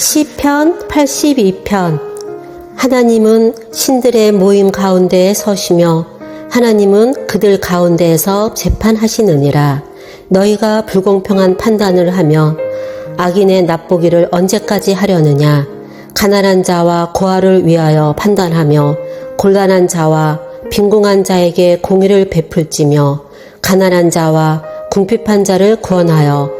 시편 82편. 하나님은 신들의 모임 가운데에 서시며 하나님은 그들 가운데에서 재판하시느니라. 너희가 불공평한 판단을 하며 악인의 납보기를 언제까지 하려느냐? 가난한 자와 고아를 위하여 판단하며 곤란한 자와 빈궁한 자에게 공의를 베풀지며 가난한 자와 궁핍한 자를 구원하여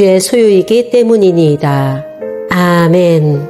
주의 소유이기 때문이니이다. 아멘.